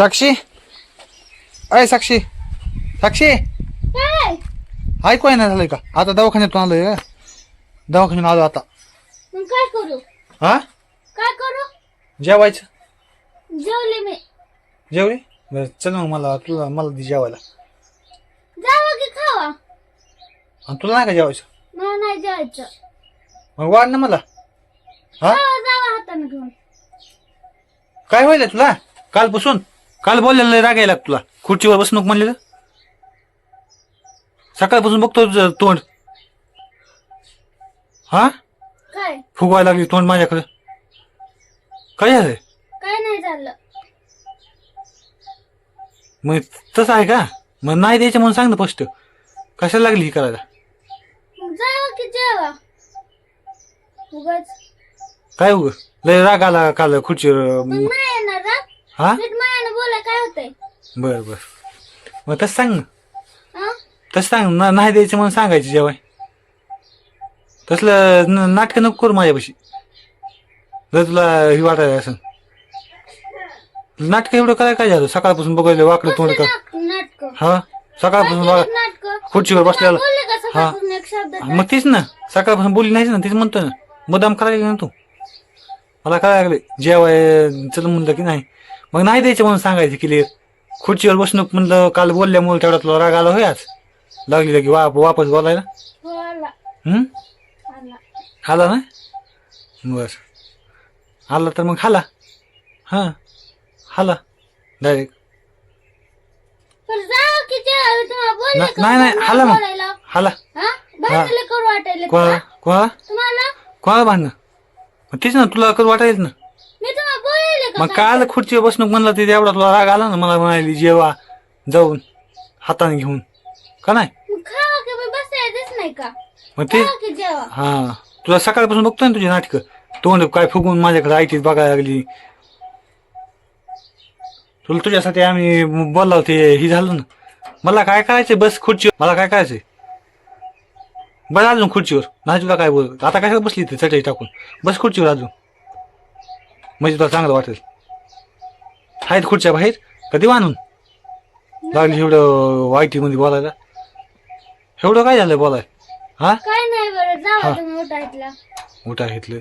साक्षी? अय साक्षी. साक्षी? ऐकू आहे ना झालंय का? आता दवाखान्यातून आलोय का? दवाखान्यातून आलो आता. मग काय करू? हा? काय करू? जेवायचं. जेवले मी. जेवले? बरं चल मग मला तुला मला दे जेवायला. जावं की खावा. आणि तुला नाही का जेवायचं? मला नाही मग वाढ ना मला. हा? जावा जावा हाताने घेऊन. काय होईल तुला? कालपासून? काल बोललेलं लय राग यायला तुला खुर्चीवर बस नको म्हणलेलं. सकाळपासून बघतो तुझं तोंड. हा? काय? फुगवायला लागली तोंड माझ्याकडे. काय झालंय काय नाही झालं. मग तसं आहे का? मग नाही द्यायचं म्हणून सांग ना स्पष्ट. कशाला लागली ही करायला? मग जावं की जेवा. उगाच. काय उग? लय राग आला काल खुर्चीवर मग नाही येणार ना? हा? नीट बोलाय काय होतंय? बर बर. मग तसं सांग ना. हा? तसं सांग ना नाही द्यायचं म्हणून सांगायचं जेवाय. तसलं न- नाटकं नको करू माझ्यापाशी. जर तुला ही वाटायला असं नाटकं एवढं काय काय झालं? सकाळपासून बघायला वाकडं तोंड कर नाटक? हा? सकाळपासून बघा. नाटक? खुर्चीवर बसलेला. बोलले का सकाळपासून एक शब्द मग तेच ना. सकाळपासून बोलली नाहीच ना तेच म्हणतो ना. मुद्दाम करायला ना तू. मला काय लागले जेवाय चल म्हणलं की नाही. मग नाही द्यायचं म्हणून सांगायचं क्लिअर खुर्चीवर बसणं म्हणलं काल बोलल्यामुळे तेवढा तुला राग आला होय आज. लागली लगी वा वापस बोलायला. हो आला. हम्म आला. आला ना? बर. आला तर मग खाला. हा. खाला. डायरेक्ट नाही नाही हाला मग? हाला हा? भांडले करू वाटायले कोणा कोणा तुम्हाला? कोणाला भांडणं? तेच ना तुला करू वाटायचं ना मी तुम्हाला बोलायले का मग काल खुर्चीवर बसणं म्हणलं ते एवढा तुला राग आला ना मला म्हणाली जेवा जाऊन हाताने घेऊन. का नाही? मग खावा की मी बसायचंच नाही का? मग ते खावा की जेवा? हा. तुला सकाळपासून बघतोय ना तुझी नाटकं? तोंड काय फुगून माझ्याकडे ऐटीत बघायला लागली. तुला तुझ्यासाठी आम्ही बोललो ते ही झालं ना. मला काय करायचंय? बस खुर्चीवर मला काय करायचंय? बस अजून खुर्चीवर. नाही तुला काय बोल आता कशाला बसली ते चटई टाकून. बस खुर्चीवर अजून. म्हणजे तुला चांगलं वाटेल. आहेत खुर्च्या बाहेर कधी आणून? लागली एवढं वाईटी मध्ये बोलायला. एवढं काय झालं बोलाय? हा? काय नाही बरं हा. जावा तुम्ही उठायतला उठा घेतलं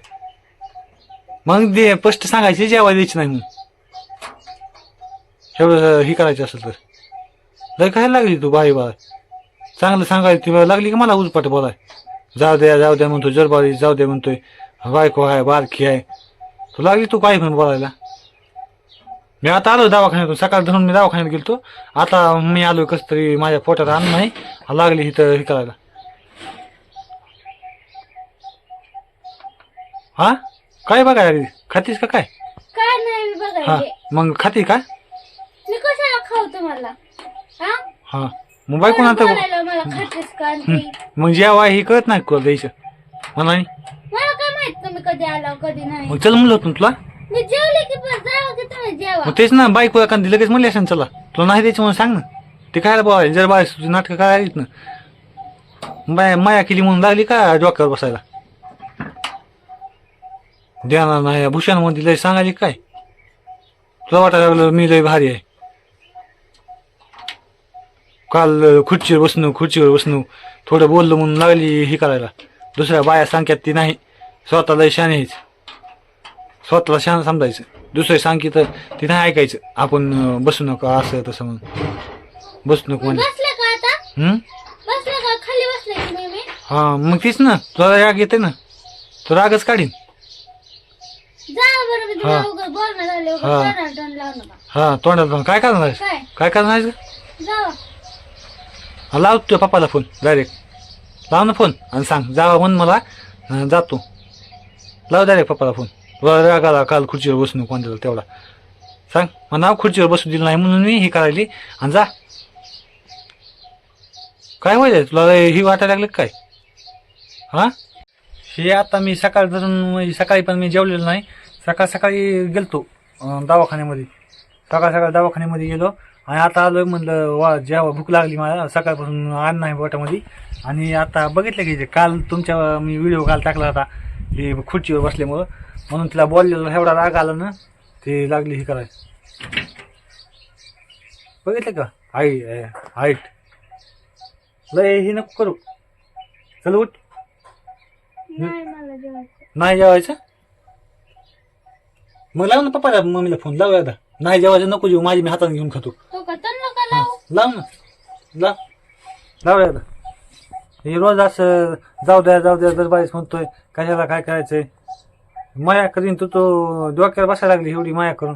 मग दे स्पष्ट सांगायचे जेवायला द्यायची नाही म्हणून. एवढं हे करायचं असेल तर. लय काय लागली तू बाई बा चांगलं सांगायला ती लागली की मला उजपाट बोलाय? जाऊ द्या जाऊ द्या म्हणतो जरबारी जाऊ द्या म्हणतोय. बायको आहे बारखी आहे. तू लागली तू काय पण बोलायला? मी आता आलो दवाखान्यातून सकाळ धरून मी दवाखान्यात गेलतो. आता मी आलो कस तरी माझ्या पोटात अन्न नाही लागली इथं हे करायला. हा? काय बघायला लागली? खातीस का काय? काय नाही मी हा बघायले मग खाती का? मी कशाला खाऊ तुम्हाला? हा? हा मग बायको मला आता बोलायला मला खातेस का आणि ते? मग जेव्हा हे कळत नाही कोण द्यायचं. मला नाही मला काय माहीत तुम्ही कधी आला कधी नाही. मग चल म्हणलं होतं ना तुला? मी जेवले की पण जावं की तुम्ही जेवा. मग तेच ना बायको एखादी लगेच म्हणली असेल चला. तुला नाही द्यायचं म्हणून सांग ना. ते काय बोलायला जर बाय तुझी नाटकं काय आहेत ना? बाय माया केली म्हणून लागली का डोक्यावर बसायला? देणार नाही भूषणमध्ये लय सांगायची काय? तुला वाटायला लागलं मी लय भारी आहे. काल अं, खुर्चीवर बसणं खुर्चीवर बसणं थोडं बोललं म्हणून लागली हे करायला. दुसऱ्या बाया सांगतात ती नाही. स्वतःला शान आहेच स्वतःला शान समजायचं. दुसरे सांगी तर ते नाही ऐकायचं. आपण बसू नका असं तसं म्हणून. बसू नको म्हणजे. का का? की हा मग तीच ना. तुला राग येते ना. तो रागच काढीन. हा. हा. हा तोंडात काय करणार? काय? करणार लाव तुझ्या पप्पाला फोन डायरेक्ट लाव ना फोन आणि सांग. जावा म्हण मला जातो. लाव डायरेक्ट पप्पाला फोन. तुला राग आला काल खुर्चीवर बसून कोण कोणत्याला तेवढा. सांग मला नाव खुर्चीवर बसू दिलं नाही म्हणून मी हे करायली. आणि जा. काय माहिती तुला ही वाटायला लागलं काय? हां? हे आता मी सकाळ धरून म्हणजे सकाळी पण मी जेवलेलो नाही. सकाळ सकाळी गेलतो दवाखान्यामध्ये. सकाळ सकाळ दवाखान्यामध्ये गेलो. आणि आता आलो म्हणलं वा जेव्हा भूक लागली मला सकाळपासून अन्न नाही बोटामध्ये. आणि आता बघितलं की ते काल तुमच्या मी व्हिडिओ काल टाकला होता. ते खुर्चीवर बसल्यामुळं म्हणून तिला बोललेलं एवढा राग आला ना ते लागली हे करायचं बघितलं का? आई हाईट. लय ही नको करू. चल उठ. नाही जेवायचं. मग लाव ना पप्पाला मम्मीला फोन. लाव एकदा. नाही जेवायचं नको जेऊ. माझी मी हाताने घेऊन खातो. लावू. लाव ना. लाव. लाव एकदा. हे रोज असं जाऊ द्या जाऊ द्या दरबारीस म्हणतोय कशाला काय करायचंय? माया करीन तू तो डोक्यावर बसायला लागली एवढी माया करून.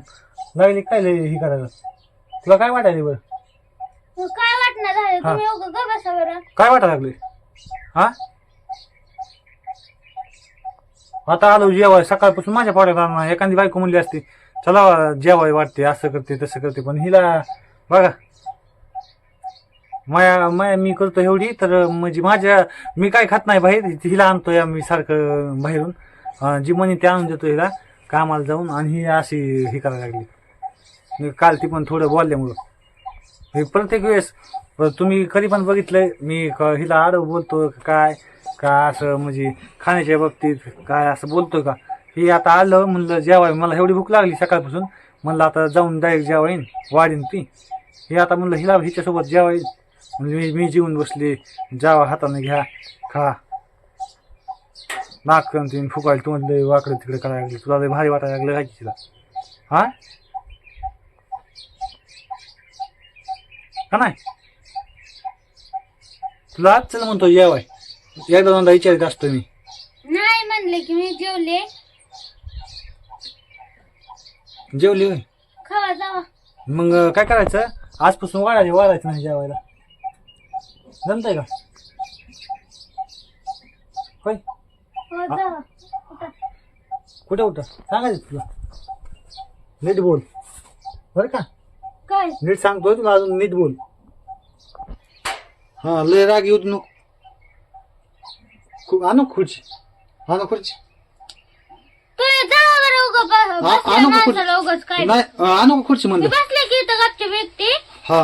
लागली काय लय ही करायला? तुला काय वाटायला बरं? मग काय वाटणार आहे? हा. तुम्ही उगा ग बसा बरं. काय वाटायला लागले? हा? आता आलो जेवाय सकाळपासून माझ्या पोटात आणणार एखादी बायको म्हणली असती चला जेवाय वाटते असं करते तसं करते. पण हिला बघा माया माया मी करतो एवढी तर म्हणजे माझ्या मी काय खात नाही बाहेर हिला आणतोय मी सारखं बाहेरून. अं, जी म्हणे ते आणून देतो हिला कामाला जाऊन आणि ही अशी हे करायला लागली. मी काल ती पण थोडं बोलल्यामुळं. हे प्रत्येक वेळेस तुम्ही कधी पण बघितलंय मी क- हिला आडव बोलतो काय का असं म्हणजे खाण्याच्या बाबतीत काय असं बोलतो का? हे आता आलं म्हणलं जेवाय मला एवढी भूक लागली सकाळपासून. म्हणलं आता जाऊन डायरेक्ट जेवाईन वाढीन ती. हे आता म्हणलं हिला हिच्यासोबत जेवाईन म्हणजे मी मी जेवून बसले. जावा हाताने घ्या खा. नाक तुम्ही फुकायला तू म्हणलं वाकडं तिकडे करायला लागली. तुला लय भारी वाटायला लागलं काय तिला? हा? का नाही? तुला आज चल म्हणतो जेवाय. एकदा दोनदा विचारित असतो मी. नाही म्हणले की मी जेवले. जेवली होय? खावा जावा. मग काय करायचं? आजपासून वाढायचं वाढायचं नाही जेवायला. जमतंय का? होय. हो उठा. कुठे उठं सांगायचं तुला. नीट बोल. बरं का? काय? नीट सांगतोय तुला अजून नीट बोल. हा लय राग येऊ नको. खु- आणू खुर्ची. आणू खुर्ची. तुम्ही जावा बरं उगा ब- बसल्या आणू का खुर्ची? माणसाला उगाच काय? नाही अं, आणू का खुर्ची मी म्हणलं बसले की इथं व्यक्ती हा.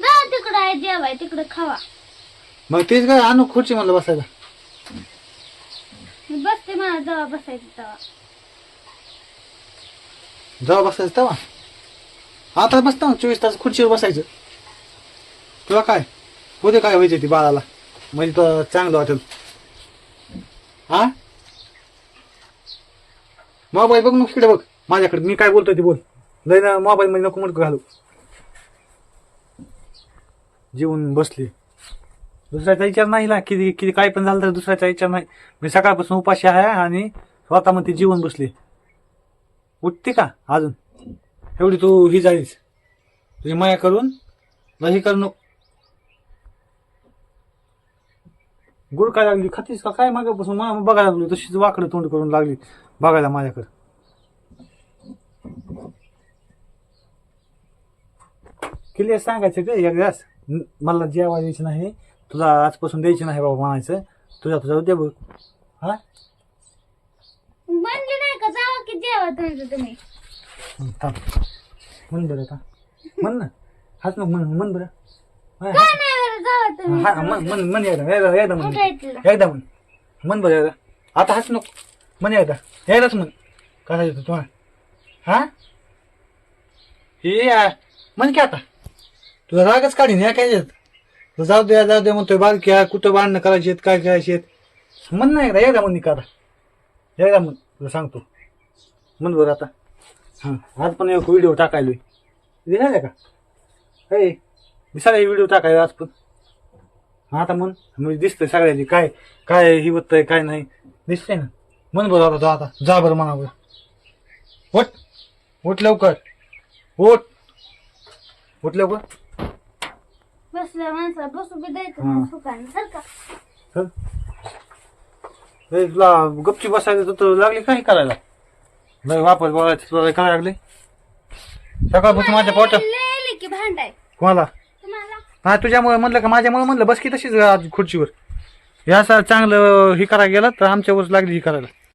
जा तिकडं आहे जेवाय तिकडं खावा. मग तेच काय आणू खुर्ची म्हणलं बसायला. मी बसते मला जावा बसायचं तेव्हा. जेव्हा बसायचं तेव्हा? आता बसता चोवीस तास खुर्चीवर बसायचं. तुला काय? उद्या काय व्हायचं ती बाळाला? म्हणजे तर चांगलं वाटेल. हा मोबाईल बघ नको इकडे बघ. माझ्याकडे मी काय बोलतोय ते बोल. लय ना मोबाईल मध्ये नको म्हणतो घालू. जेवून बसली. दुसऱ्याचा विचार नाही ना. किती किती काय पण झालं तर दुसऱ्याचा विचार नाही. मी सकाळपासून उपाशी आहे आणि स्वतः मध्ये जीवन बसली. उठते का अजून? एवढी तू ही जाईस. तुझी माया करून तुला कर नको गुड काय लागली? खातीस का? काय मागापासून? मला बघायला लागली. तशीच वाकडं तोंड करून लागली. बघायला माझ्याकडे. किल्ले सांगायचं का? एकदाच. मला जेवायची नाही. तुला आजपासून द्यायचं नाही बाबा म्हणायचं. तुझ्या तुझ्या दे बघ. हा? म्हणले नाही का? जावा की जेवा तुमचं तुम्ही. हं, थांब. म्हण बरं आता. म्हण ना. हाच मग म्हण. म्हण बरं. हा, काय नाही बरं? जावा तुम्ही. हा, म्हण म्हण म्हण एकदा. एकदा एकदा म्हण. कुठं एकदा म्हण. म्हण बरं एकदा. आता हाच नको. म्हण एकदा. एकदाच म्हण. कसा येतो तुम्हाला हा? हे आ, म्हण की आता. तुझा रागच काढीन. या काय येत? जाऊ द्या जाऊ द्या म्हणतोय बालक्या कुठं भांडणं करायची आहेत काय करायची आहेत. म्हण ना एकदा एकदा म्हण का आता एकदा म्हण तुला सांगतो. म्हण बरं आता. हां आज पण एक व्हिडिओ टाकायलोय. दिसायला का? हे दिसायला व्हिडिओ टाकायला आज पण. आता म्हण म्हणजे दिसतंय सगळ्याची काय काय ही आहे काय नाही. दिसतंय ना? म्हण बरं आता जा आता. जा बरं म्हणा बरं. उठ. उठ लवकर. उठ. उठ लवकर. बसल्या माणसाला बसू बी द्यायचं हा. नाही सुखाने सारखा चल. ए, तुला गपची बसायचं तर लागली काय करायला? नाही वापस बोलायचं तुला काय लागले? सकाळपासून माझ्या पोटात लिहिले की भांडाय. कोणाला? तुम्हाला? हा तुझ्यामुळे म्हणलं का माझ्यामुळे म्हणलं बस की तशीच आज खुर्चीवर. हे असं चांगलं हे करायला गेलं तर आमच्यावर लागली ही करायला.